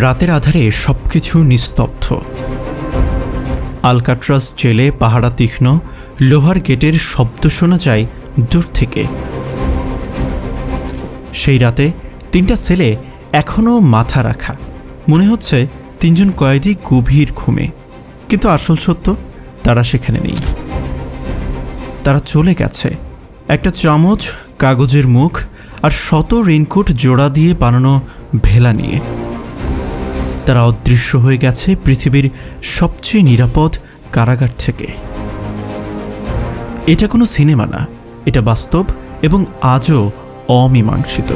রাতের আধারে সবকিছু নিস্তব্ধ। আলকাট্রাস জেলে পাহারা তীক্ষ্ণ, লোহার গেটের শব্দ শোনা যায় দূর থেকে। সেই রাতে তিনটা ছেলে এখনও মাথা রাখা। মনে হচ্ছে তিনজন কয়েদি গভীর ঘুমে। কিন্তু আসল সত্য, তারা সেখানে নেই। তারা চলে গেছে। একটা চামচ, কাগজের মুখ আর শত রেইনকোট জোড়া দিয়ে বানানো ভেলা নিয়ে। তারা অদৃশ্য হয়ে গেছে পৃথিবীর সবচেয়ে নিরাপদ কারাগার থেকে। এটা কোনো সিনেমা না, এটা বাস্তব এবং আজও অমীমাংসিত।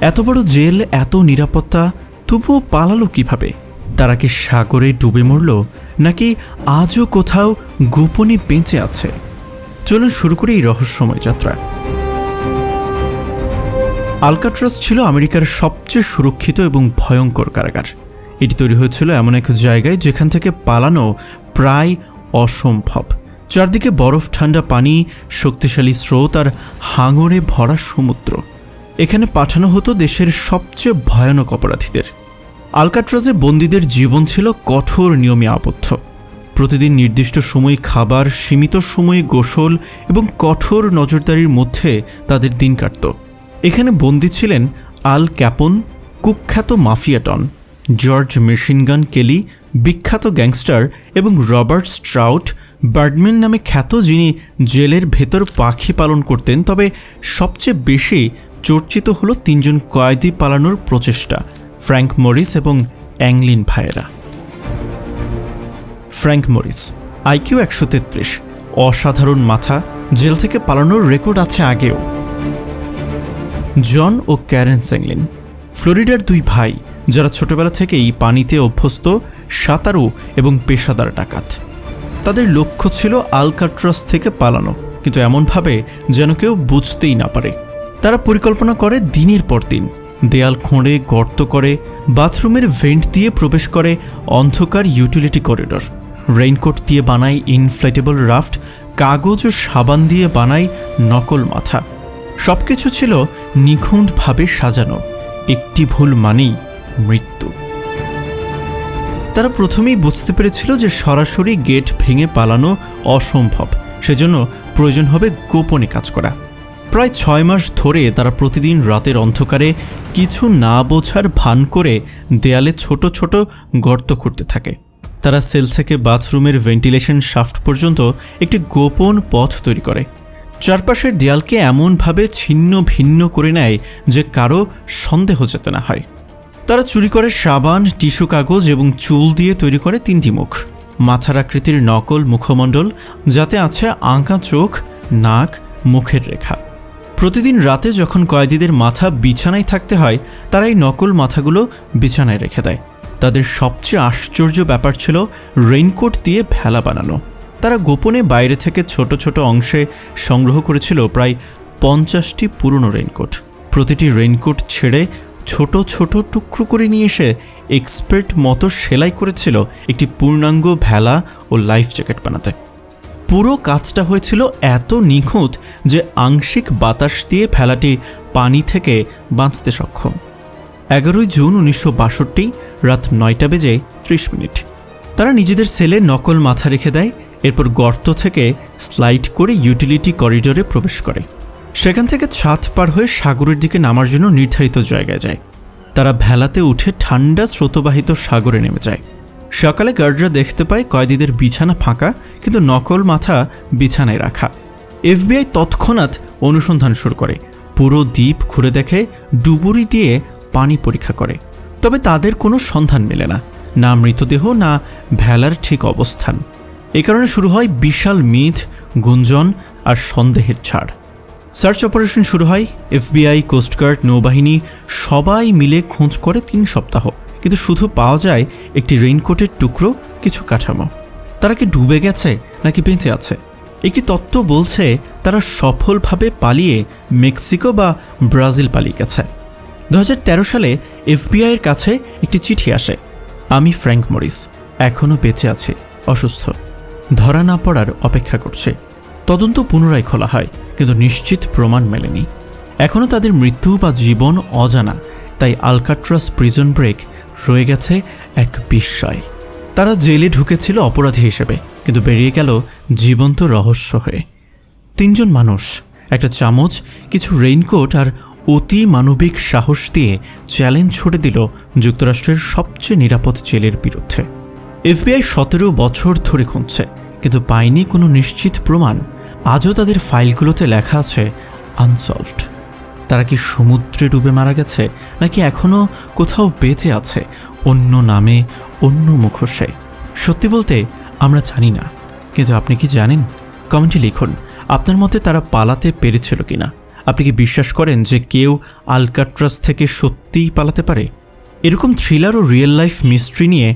এত বড় জেল, এত নিরাপত্তা, তবুও পালালো কীভাবে? তারা কি সাগরে ডুবে মরল, নাকি আজও কোথাও গোপনে বেঁচে আছে? চলুন শুরু করি এই রহস্যময় যাত্রা। আলকাট্রাস ছিল আমেরিকার সবচেয়ে সুরক্ষিত এবং ভয়ঙ্কর কারাগার। এটি তৈরি হয়েছিল এমন এক জায়গায় যেখান থেকে পালানো প্রায় অসম্ভব। চারদিকে বরফ, ঠান্ডা পানি, শক্তিশালী স্রোত আর হাঙরে ভরা সমুদ্র। এখানে পাঠানো হতো দেশের সবচেয়ে ভয়ানক অপরাধীদের। আলকাট্রাজে বন্দীদের জীবন ছিল কঠোর নিয়মে আবদ্ধ। প্রতিদিন নির্দিষ্ট সময় খাবার, সীমিত সময়ে গোসল এবং কঠোর নজরদারির মধ্যে তাদের দিন কাটত। এখানে বন্দী ছিলেন আল ক্যাপন, কুখ্যাত মাফিয়াটন, জর্জ মেশিনগান কেলি, বিখ্যাত গ্যাংস্টার এবং রবার্ট স্ট্রাউট, বার্ডম্যান নামে খ্যাত যিনি জেলের ভেতর পাখি পালন করতেন, তবে সবচেয়ে বেশি চর্চিত হলো তিনজন কয়েদি পালানোর প্রচেষ্টা, ফ্র্যাঙ্ক মরিস এবং অ্যাংলিন ভাইয়েরা ফ্র্যাঙ্ক মরিস, আইকিউ একশো তেত্রিশ, অসাধারণ মাথা, জেল থেকে পালানোর রেকর্ড আছে আগেও। জন ও ক্যারেন স্যাংলিন ফ্লোরিডার দুই ভাই, যারা ছোটবেলা থেকেই পানিতে অভ্যস্ত, সাঁতারু এবং পেশাদার ডাকাত। তাদের লক্ষ্য ছিল আলকাট্রাস থেকে পালানো, কিন্তু এমনভাবে যেন কেউ বুঝতেই না পারে। তারা পরিকল্পনা করে দিনের পর দিন। দেয়াল খোঁড়ে, গর্ত করে, বাথরুমের ভেন্ট দিয়ে প্রবেশ করে অন্ধকার ইউটিলিটি করিডর। রেইনকোট দিয়ে বানায় ইনফ্লেটেবল রাফট, কাগজ ও সাবান দিয়ে বানায় নকল মাথা। সবকিছু ছিল নিখুঁতভাবে সাজানো। একটি ভুল মানেই মৃত্যু। তারা প্রথমেই বুঝতে পেরেছিল যে সরাসরি গেট ভেঙে পালানো অসম্ভব। সেজন্য প্রয়োজন হবে গোপনে কাজ করা। প্রায় ছয় মাস ধরে তারা প্রতিদিন রাতের অন্ধকারে কিছু না বোঝার ভান করে দেয়ালে ছোট ছোট গর্ত করতে থাকে। তারা সেল থেকে বাথরুমের ভেন্টিলেশন শাফট পর্যন্ত একটি গোপন পথ তৈরি করে। চারপাশের দেয়ালকে এমনভাবে ছিন্ন ভিন্ন করে নেয় যে কারও সন্দেহ যেতে না হয়। তারা চুরি করে সাবান, টিস্যু কাগজ এবং চুল দিয়ে তৈরি করে তিনটি মুখ। মাথার আকৃতির নকল মুখমণ্ডল, যাতে আছে আঁকা চোখ, নাক, মুখের রেখা। প্রতিদিন রাতে যখন কয়েদিদের মাথা বিছানায় থাকতে হয়, তারা এই নকল মাথাগুলো বিছানায় রেখে দেয়। তাদের সবচেয়ে আশ্চর্য ব্যাপার ছিল রেইনকোট দিয়ে ভেলা বানানো। তারা গোপনে বাইরে থেকে ছোট ছোট অংশে সংগ্রহ করেছিল প্রায় পঞ্চাশটি পুরনো রেইনকোট। প্রতিটি রেইনকোট ছেড়ে ছোট ছোট টুকরো করে নিয়ে এসে এক্সপার্ট মতো সেলাই করেছিল একটি পূর্ণাঙ্গ ভেলা ও লাইফ জ্যাকেট বানাতে। পুরো কাজটা হয়েছিল এত নিখুঁত যে আংশিক বাতাস দিয়ে ভেলাটি পানি থেকে বাঁচতে সক্ষম। এগারোই জুন উনিশশো বাষট্টি রাত নয়টা বেজে ত্রিশ মিনিট। তারা নিজেদের সেলে নকল মাথা রেখে দেয় এরপর গর্ত থেকে স্লাইড করে ইউটিলিটি করিডোরে প্রবেশ করে। সেখান থেকে ছাদ পার হয়ে সাগরের দিকে নামার জন্য নির্ধারিত জায়গায় যায়। তারা ভেলাতে উঠে ঠান্ডা স্রোতবাহিত সাগরে নেমে যায়। সকালে গার্ডরা দেখতে পায় কয়েদিদের বিছানা ফাঁকা, কিন্তু নকল মাথা বিছানায় রাখা। এফবিআই তৎক্ষণাৎ অনুসন্ধান শুরু করে। পুরো দ্বীপ ঘুরে দেখে, ডুবুরি দিয়ে পানি পরীক্ষা করে। তবে তাদের কোনো সন্ধান মেলে না। না মৃতদেহ, না ভেলার ঠিক অবস্থান। এ কারণে শুরু হয় বিশাল মিথ, গুঞ্জন আর সন্দেহের ছাড়। সার্চ অপারেশন শুরু হয় এফবিআই কোস্টগার্ড নৌবাহিনী, সবাই মিলে খোঁজ করে তিন সপ্তাহ। কিন্তু শুধু পাওয়া যায় একটি রেইনকোটের টুকরো, কিছু কাঠামো। তারা কি ডুবে গেছে নাকি বেঁচে আছে? একটি তত্ত্ব বলছে তারা সফলভাবে পালিয়ে মেক্সিকো বা ব্রাজিল পালিয়ে গেছে। দু হাজার তেরো সালে এফবিআইয়ের কাছে একটি চিঠি আসে, আমি ফ্র্যাঙ্ক মরিস এখনও বেঁচে আছে, অসুস্থ। ধরা না পড়ার অপেক্ষা করছে। তদন্ত পুনরায় খোলা হয়, কিন্তু নিশ্চিত প্রমাণ মেলেনি। এখনও তাদের মৃত্যু বা জীবন অজানা, তাই আলকাট্রাস প্রিজন ব্রেক রয়ে গেছে এক বিস্ময়। তারা জেলে ঢুকেছিল অপরাধী হিসেবে, কিন্তু বেরিয়ে গেল জীবন্ত রহস্য হয়ে। তিনজন মানুষ, একটা চামচ, কিছু রেইনকোট আর অতি মানবিক সাহস দিয়ে চ্যালেঞ্জ ছুড়ে দিল যুক্তরাষ্ট্রের সবচেয়ে নিরাপদ জেলের বিরুদ্ধে। এফবিআই সতেরো বছর ধরে খুঁজছে, কিন্তু পায়নি কোনো নিশ্চিত প্রমাণ। আজও তাদের ফাইলগুলোতে লেখা আছে, আনসলভড। তারা কি সমুদ্রে ডুবে মারা গেছে, নাকি এখনও কোথাও বেঁচে আছে, অন্য নামে, অন্য মুখোশে? সত্যি বলতে, আমরা জানি না। কিন্তু আপনি কি জানেন? কমেন্টে লিখুন, আপনার মতে তারা পালাতে পেরেছিল কিনা? আপনি কি বিশ্বাস করেন যে কেউ আলকাট্রাস থেকে সত্যিই পালাতে পারে? এরকম থ্রিলার ও রিয়েল লাইফ মিস্ট্রি নিয়ে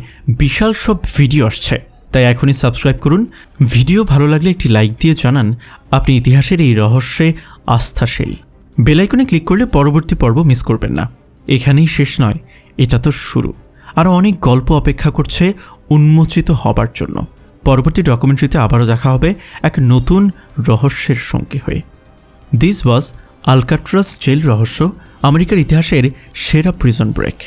বিশাল সব ভিডিও আসছে। তাই এখনই সাবস্ক্রাইব করুন। ভিডিও ভালো লাগলে একটি লাইক দিয়ে জানান আপনি ইতিহাসের এই রহস্যে আস্থাশীল। বেলাইকনে ক্লিক করলে পরবর্তী পর্ব মিস করবেন না। এখানেই শেষ নয়, এটা তো শুরু। আরও অনেক গল্প অপেক্ষা করছে উন্মোচিত হবার জন্য। পরবর্তী ডকুমেন্টারিতে আবারও দেখা হবে এক নতুন রহস্যের সঙ্গে হয়ে। দিস ওয়াজ আলকাট্রাস জেল রহস্য, আমেরিকার ইতিহাসের সেরা প্রিজন ব্রেক